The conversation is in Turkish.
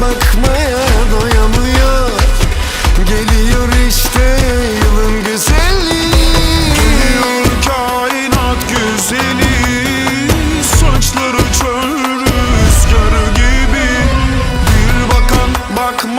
bakmaya doyamıyor. Geliyor işte yılın güzeli. Geliyor kainat güzeli. Saçları çöl rüzgarı gibi. Bir bakan bakma